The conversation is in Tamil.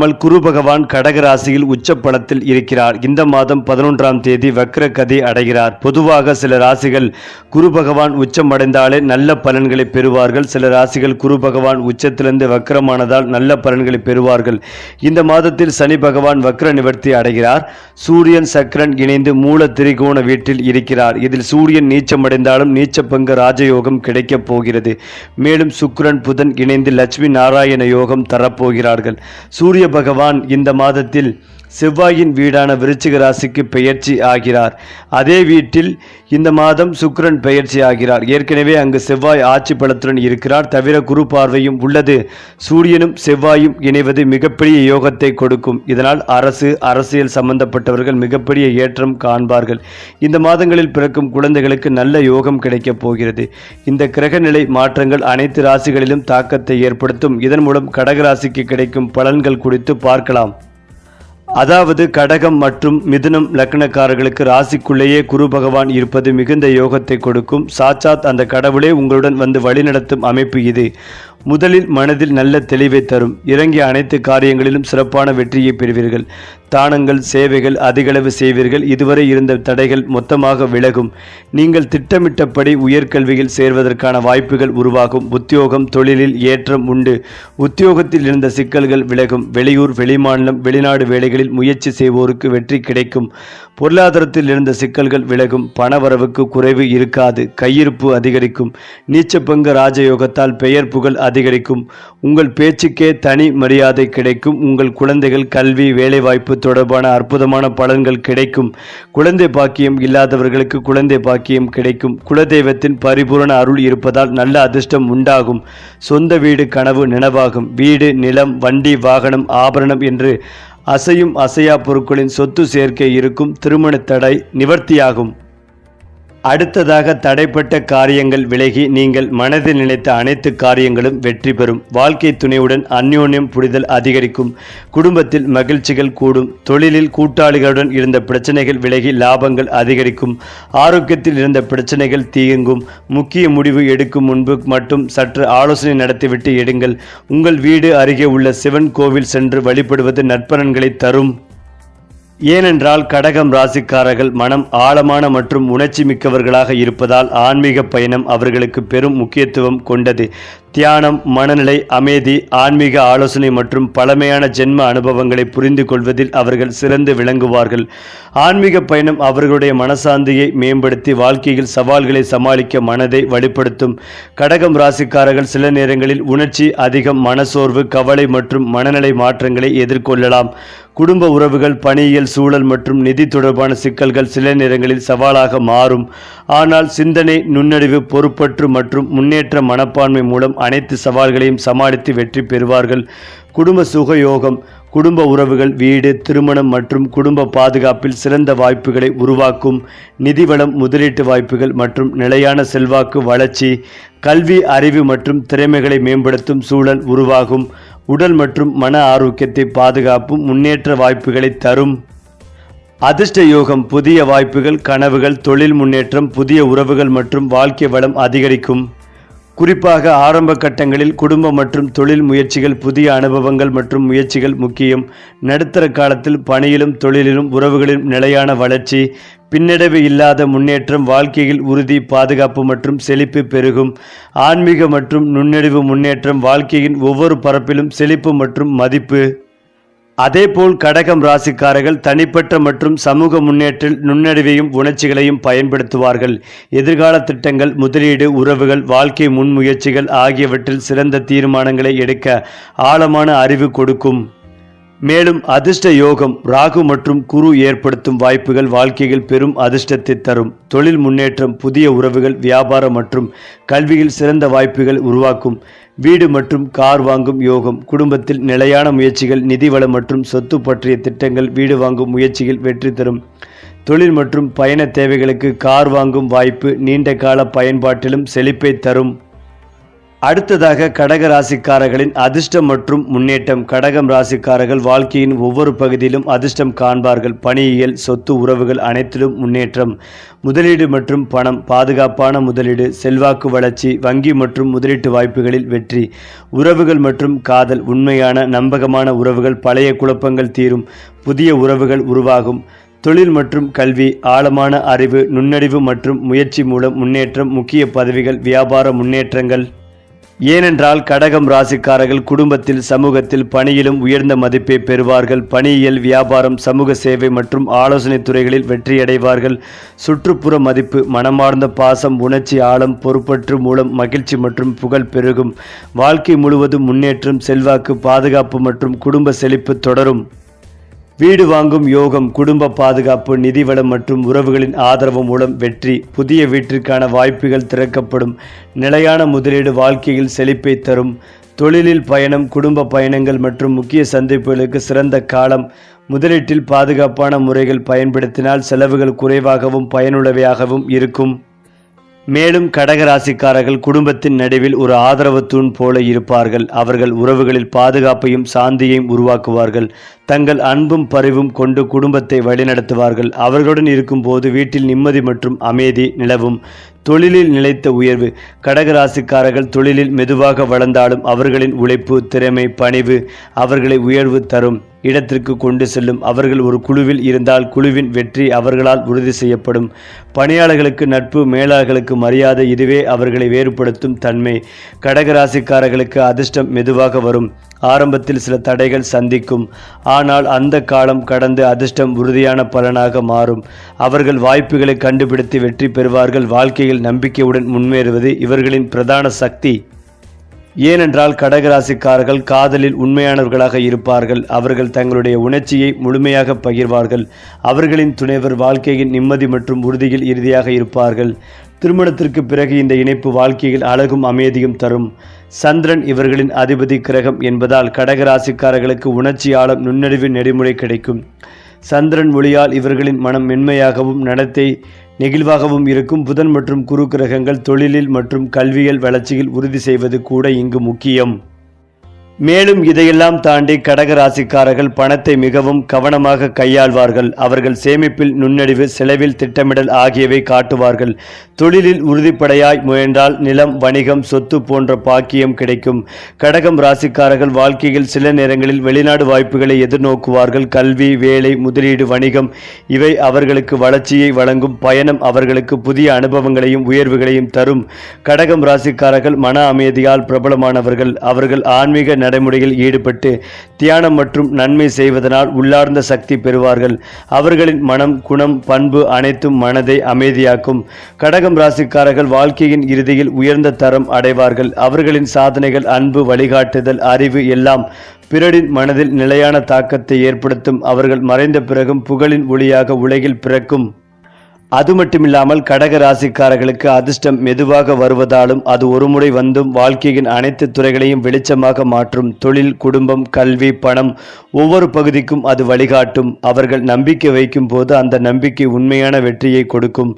மல் குரு பகவான் கடக ராசியில் உச்சப்பலத்தில் இருக்கிறார். இந்த மாதம் பதினொன்றாம் தேதி வக்ர கதி அடைகிறார். பொதுவாக சில ராசிகள் குரு பகவான் உச்சமடைந்தாலே நல்ல பலன்களை பெறுவார்கள். சில ராசிகள் குரு பகவான் உச்சத்திலிருந்து வக்ரமானதால் நல்ல பலன்களை பெறுவார்கள். இந்த மாதத்தில் சனி பகவான் வக்ர நிவர்த்தி அடைகிறார். சூரியன் சக்கரன் இணைந்து மூல திரிகோண வீட்டில் இருக்கிறார். இதில் சூரியன் நீச்சமடைந்தாலும் நீச்சபங்க ராஜயோகம் கிடைக்கப் போகிறது. மேலும் சுக்கரன் புதன் இணைந்து லட்சுமி நாராயண யோகம் தரப்போகிறார்கள். சூரிய பகவான் இந்த மாதத்தில் செவ்வாயின் வீடான விருச்சிக ராசிக்கு பெயர்ச்சி ஆகிறார். அதே வீட்டில் இந்த மாதம் சுக்கரன் பெயர்ச்சி ஆகிறார். ஏற்கனவே அங்கு செவ்வாய் ஆட்சி பலத்துடன் இருக்கிறார். தவிர குரு பார்வையும் உள்ளது. சூரியனும் செவ்வாயும் இணைவது மிகப்பெரிய யோகத்தை கொடுக்கும். இதனால் அரசு அரசியல் சம்பந்தப்பட்டவர்கள் மிகப்பெரிய ஏற்றம் காண்பார்கள். இந்த மாதங்களில் பிறக்கும் குழந்தைகளுக்கு நல்ல யோகம் கிடைக்கப் போகிறது. இந்த கிரகநிலை மாற்றங்கள் அனைத்து ராசிகளிலும் தாக்கத்தை ஏற்படுத்தும். இதன் மூலம் கடக ராசிக்கு கிடைக்கும் பலன்கள் குறித்து பார்க்கலாம். அதாவது கடகம் மற்றும் மிதுனம் லக்னக்காரர்களுக்கு ராசிக்குள்ளேயே குரு பகவான் இருப்பது மிகுந்த யோகத்தை கொடுக்கும். சாட்சாத் அந்த கடவுளே உங்களுடன் வந்து வழிநடத்தும் அமைப்பு இது. முதலில் மனதில் நல்ல தெளிவை தரும். இறங்கிய அனைத்து காரியங்களிலும் சிறப்பான வெற்றியை பெறுவீர்கள். தானங்கள் சேவைகள் அதிகளவு செய்வீர்கள். இதுவரை இருந்த தடைகள் மொத்தமாக விலகும். நீங்கள் திட்டமிட்டபடி உயர்கல்வியில் சேர்வதற்கான வாய்ப்புகள் உருவாகும். உத்தியோகம் தொழிலில் ஏற்றம் உண்டு. உத்தியோகத்தில் இருந்த சிக்கல்கள் விலகும். வெளியூர் வெளிமாநிலம் வெளிநாடு வேலைகளில் முயற்சி செய்வோருக்கு வெற்றி கிடைக்கும். பொருளாதாரத்தில் இருந்த சிக்கல்கள் விலகும். பணவரவுக்கு குறைவு இருக்காது. கையிருப்பு அதிகரிக்கும். நீச்சப்பங்கு ராஜயோகத்தால் பெயர் புகழ் அதிகரிக்கும். உங்கள் பேச்சுக்கே தனி மரியாதை கிடைக்கும். உங்கள் குழந்தைகள் கல்வி வேலைவாய்ப்பு தொடர்பான அற்புதமான பலன்கள் கிடைக்கும். குழந்தை பாக்கியம் இல்லாதவர்களுக்கு குழந்தை பாக்கியம் கிடைக்கும். குலதெய்வத்தின் பரிபூரண அருள் இருப்பதால் நல்ல அதிர்ஷ்டம் உண்டாகும். சொந்த வீடு கனவு நினைவாகும் வீடு நிலம் வண்டி வாகனம் ஆபரணம் என்று அசையும் அசையா பொருட்களின் சொத்து சேர்க்கை இருக்கும். திருமண தடை நிவர்த்தியாகும். அடுத்ததாக தடைப்பட்ட காரியங்கள் விலகி நீங்கள் மனதில் நினைத்த அனைத்து காரியங்களும் வெற்றி பெறும். வாழ்க்கை துணையுடன் அந்யோன்யம் புரிதல் அதிகரிக்கும். குடும்பத்தில் மகிழ்ச்சிகள் கூடும். தொழிலில் கூட்டாளிகளுடன் இருந்த பிரச்சனைகள் விலகி லாபங்கள் அதிகரிக்கும். ஆரோக்கியத்தில் இருந்த பிரச்சனைகள் தீங்கும். முக்கிய முடிவு எடுக்கும் முன்பு மட்டும் சற்று ஆலோசனை நடத்திவிட்டு எடுங்கள். உங்கள் வீடு அருகே உள்ள சிவன் கோவில் சென்று வழிபடுவது நற்பலன்களை தரும். ஏனென்றால் கடகம் ராசிக்காரர்கள் மனம் ஆழமான மற்றும் உணர்ச்சி மிக்கவர்களாக இருப்பதால் ஆன்மீக பயணம் அவர்களுக்கு பெரும் முக்கியத்துவம் கொண்டது. தியானம் மனநிலை அமைதி ஆன்மீக ஆலோசனை மற்றும் பழமையான ஜென்ம அனுபவங்களை புரிந்து கொள்வதில் அவர்கள் சிறந்து விளங்குவார்கள். ஆன்மீக பயணம் அவர்களுடைய மனசாந்தியை மேம்படுத்தி வாழ்க்கையில் சவால்களை சமாளிக்க மனதை வலுப்படுத்தும். கடகம் ராசிக்காரர்கள் சில நேரங்களில் உணர்ச்சி அதிகம் மனசோர்வு கவலை மற்றும் மனநிலை மாற்றங்களை எதிர்கொள்ளலாம். குடும்ப உறவுகள் பணியியல் சூழல் மற்றும் நிதி தொடர்பான சிக்கல்கள் சில நேரங்களில் சவாலாக மாறும். ஆனால் சிந்தனை நுண்ணறிவு பொறுப்பற்று மற்றும் முன்னேற்ற மனப்பான்மை மூலம் அனைத்து சவால்களையும் சமாளித்து வெற்றி பெறுவார்கள். குடும்ப சுகயோகம் குடும்ப உறவுகள் வீடு திருமணம் மற்றும் குடும்ப பாதுகாப்பில் சிறந்த வாய்ப்புகளை உருவாக்கும். நிதி வளம் முதலீட்டு வாய்ப்புகள் மற்றும் நிலையான செல்வாக்கு வளர்ச்சி கல்வி அறிவு மற்றும் திறமைகளை மேம்படுத்தும் சூழல் உருவாகும். உடல் மற்றும் மன ஆரோக்கியத்தை பாதுகாப்பும் முன்னேற்ற வாய்ப்புகளை தரும். அதிர்ஷ்ட யோகம் புதிய வாய்ப்புகள் கனவுகள் தொழில் முன்னேற்றம் புதிய உறவுகள் மற்றும் வாழ்க்கை வளம் அதிகரிக்கும். குறிப்பாக ஆரம்ப கட்டங்களில் குடும்ப மற்றும் தொழில் முயற்சிகள் புதிய அனுபவங்கள் மற்றும் முயற்சிகள் முக்கியம். நடுத்தர காலத்தில் பணியிலும் தொழிலிலும் உறவுகளிலும் நிலையான வளர்ச்சி பின்னடைவு இல்லாத முன்னேற்றம் வாழ்க்கையில் உறுதி பாதுகாப்பு மற்றும் செழிப்பு பெருகும். ஆன்மீக மற்றும் நுண்ணறிவு முன்னேற்றம் வாழ்க்கையின் ஒவ்வொரு பரப்பிலும் செழிப்பு மற்றும் மதிப்பு. அதேபோல் கடகம் ராசிக்காரர்கள் தனிப்பட்ட மற்றும் சமூக முன்னேற்றில் நுண்ணறிவையும் உணர்ச்சிகளையும் பயன்படுத்துவார்கள். எதிர்கால திட்டங்கள் முதலீடு உறவுகள் வாழ்க்கை முன்முயற்சிகள் ஆகியவற்றில் சிறந்த தீர்மானங்களை எடுக்க ஆழமான அறிவு கொடுக்கும். மேலும் அதிர்ஷ்ட யோகம் ராகு மற்றும் குரு ஏற்படுத்தும் வாய்ப்புகள் வாழ்க்கையில் பெரும் அதிர்ஷ்டத்தை தரும். தொழில் முன்னேற்றம் புதிய உறவுகள் வியாபாரம் மற்றும் கல்வியில் சிறந்த வாய்ப்புகள் உருவாக்கும். வீடு மற்றும் கார் வாங்கும் யோகம் குடும்பத்தில் நிலையான முயற்சிகள் நிதி வளம் மற்றும் சொத்து பற்றிய திட்டங்கள் வீடு வாங்கும் முயற்சிகள் வெற்றி தரும். தொழில் மற்றும் பயண தேவைகளுக்கு கார் வாங்கும் வாய்ப்பு நீண்ட கால பயன்பாட்டிலும் செழிப்பை தரும். அடுத்ததாக கடக ராசிக்காரர்களின் அதிர்ஷ்டம் மற்றும் முன்னேற்றம். கடகம் ராசிக்காரர்கள் வாழ்க்கையின் ஒவ்வொரு பகுதியிலும் அதிர்ஷ்டம் காண்பார்கள். பணியியல் சொத்து உறவுகள் அனைத்திலும் முன்னேற்றம். முதலீடு மற்றும் பணம் பாதுகாப்பான முதலீடு செல்வாக்கு வளர்ச்சி வங்கி மற்றும் முதலீட்டு வாய்ப்புகளில் வெற்றி. உறவுகள் மற்றும் காதல் உண்மையான நம்பகமான உறவுகள் பழைய குழப்பங்கள் தீரும். புதிய உறவுகள் உருவாகும். தொழில் மற்றும் கல்வி ஆழமான அறிவு நுண்ணறிவு மற்றும் முயற்சி மூலம் முன்னேற்றம் முக்கிய பதவிகள் வியாபார முன்னேற்றங்கள். ஏனென்றால் கடகம் ராசிக்காரர்கள் குடும்பத்தில் சமூகத்தில் பணியிலும் உயர்ந்த மதிப்பை பெறுவார்கள். பணியியல் வியாபாரம் சமூக சேவை மற்றும் ஆலோசனை துறைகளில் வெற்றியடைவார்கள். சுற்றுப்புற மதிப்பு மனமார்ந்த பாசம் உணர்ச்சி ஆழம் பொறுப்பற்று மூலம் மகிழ்ச்சி மற்றும் புகழ் பெருகும். வாழ்க்கை முழுவதும் முன்னேற்றம் செல்வாக்கு பாதுகாப்பு மற்றும் குடும்ப செழிப்பு தொடரும். வீடு வாங்கும் யோகம் குடும்ப பாதுகாப்பு நிதிவளம் மற்றும் உறவுகளின் ஆதரவு மூலம் வெற்றி புதிய வீட்டிற்கான வாய்ப்புகள் திறக்கப்படும் நிலையான முதலீடு வாழ்க்கையில் செழிப்பை தரும் தொழிலில் பயணம் குடும்ப பயணங்கள் மற்றும் முக்கிய சந்திப்புகளுக்கு சிறந்த காலம் முதலீட்டில் பாதுகாப்பான முறைகள் பயன்படுத்தினால் செலவுகள் குறைவாகவும் பயனுள்ளவையாகவும் இருக்கும். மேலும் கடகராசிக்காரர்கள் குடும்பத்தின் நடுவில் ஒரு ஆதரவு தூண் போல இருப்பார்கள். அவர்கள் உறவுகளில் பாதுகாப்பையும் சாந்தியையும் உருவாக்குவார்கள். தங்கள் அன்பும் பரிவும் கொண்டு குடும்பத்தை வழிநடத்துவார்கள். அவர்களுடன் இருக்கும்போது வீட்டில் நிம்மதி மற்றும் அமைதி நிலவும். தொழிலில் நிலைத்த உயர்வு. கடகராசிக்காரர்கள் தொழிலில் மெதுவாக வளர்ந்தாலும் அவர்களின் உழைப்பு திறமை பணிவு அவர்களை உயர்வு தரும். இடத்திற்கு கொண்டு செல்லும். அவர்கள் ஒரு குழுவில் இருந்தால் குழுவின் வெற்றி அவர்களால் உறுதி செய்யப்படும். பணியாளர்களுக்கு நட்பு மேலாளர்களுக்கு மரியாதை இதுவே அவர்களை வேறுபடுத்தும் தன்மை. கடகராசிக்காரர்களுக்கு அதிர்ஷ்டம் மெதுவாக வரும். ஆரம்பத்தில் சில தடைகள் சந்திக்கும். ஆனால் அந்த காலம் கடந்து அதிர்ஷ்டம் உறுதியான பலனாக மாறும். அவர்கள் வாய்ப்புகளை கண்டுபிடித்து வெற்றி பெறுவார்கள். வாழ்க்கையில் நம்பிக்கையுடன் முன்னேறுவது இவர்களின் பிரதான சக்தி. ஏனென்றால் கடகராசிக்காரர்கள் காதலில் உண்மையானவர்களாக இருப்பார்கள். அவர்கள் தங்களுடைய உணர்ச்சியை முழுமையாக பகிர்வார்கள். அவர்களின் துணைவர் வாழ்க்கையின் நிம்மதி மற்றும் உறுதியில் இறுதியாக இருப்பார்கள். திருமணத்திற்கு பிறகு இந்த இணைப்பு வாழ்க்கையில் அழகும் அமைதியும் தரும். சந்திரன் இவர்களின் அதிபதி கிரகம் என்பதால் கடகராசிக்காரர்களுக்கு உணர்ச்சி நுண்ணறிவு நெறிமுறை கிடைக்கும். சந்திரன் ஒளியால் இவர்களின் மனம் மென்மையாகவும் நடத்தை நெகிழ்வாகவும் இருக்கும். புதன் மற்றும் குரு கிரகங்கள் தொழிலில் மற்றும் கல்வியல் வளர்ச்சியில் உறுதி செய்வது கூட இங்கு முக்கியம். மேலும் இதையெல்லாம் தாண்டி கடக ராசிக்காரர்கள் பணத்தை மிகவும் கவனமாக கையாள்வார்கள். அவர்கள் சேமிப்பில் நுண்ணடிவு செலவில் திட்டமிடல் ஆகியவை காட்டுவார்கள். தொழிலில் உறுதிப்படையாய் முயன்றால் நிலம் வணிகம் சொத்து போன்ற பாக்கியம் கிடைக்கும். கடகம் ராசிக்காரர்கள் வாழ்க்கையில் சில நேரங்களில் வெளிநாடு வாய்ப்புகளை எதிர்நோக்குவார்கள். கல்வி வேலை முதலீடு வணிகம் இவை அவர்களுக்கு வளர்ச்சியை வழங்கும் பயணம் அவர்களுக்கு புதிய அனுபவங்களையும் உயர்வுகளையும் தரும். கடகம் ராசிக்காரர்கள் மன அமைதியால் பிரபலமானவர்கள். அவர்கள் ஆன்மீக நடைமுறையில் ஈடுபட்டு தியானம் மற்றும் நன்மை செய்வதனால் உள்ளார்ந்த சக்தி பெறுவார்கள். அவர்களின் மனம் குணம் பண்பு அனைத்தும் மனதை அமைதியாக்கும். கடகம் ராசிக்காரர்கள் வாழ்க்கையின் இறுதியில் உயர்ந்த தரம் அடைவார்கள். அவர்களின் சாதனைகள் அன்பு வழிகாட்டுதல் அறிவு எல்லாம் பிறரின் மனதில் நிலையான தாக்கத்தை ஏற்படுத்தும். அவர்கள் மறைந்த பிறகும் புகழின் ஒளியாக உலகில் பிறக்கும். அது மட்டுமில்லாமல் கடக ராசிக்காரர்களுக்கு அதிர்ஷ்டம் மெதுவாக வருவதாலும் அது ஒருமுறை வந்தும் வாழ்க்கையின் அனைத்து துறைகளையும் வெளிச்சமாக மாற்றும். தொழில் குடும்பம் கல்வி பணம் ஒவ்வொரு பகுதிக்கும் அது வழிகாட்டும். அவர்கள் நம்பிக்கை வைக்கும் போது அந்த நம்பிக்கை உண்மையான வெற்றியை கொடுக்கும்.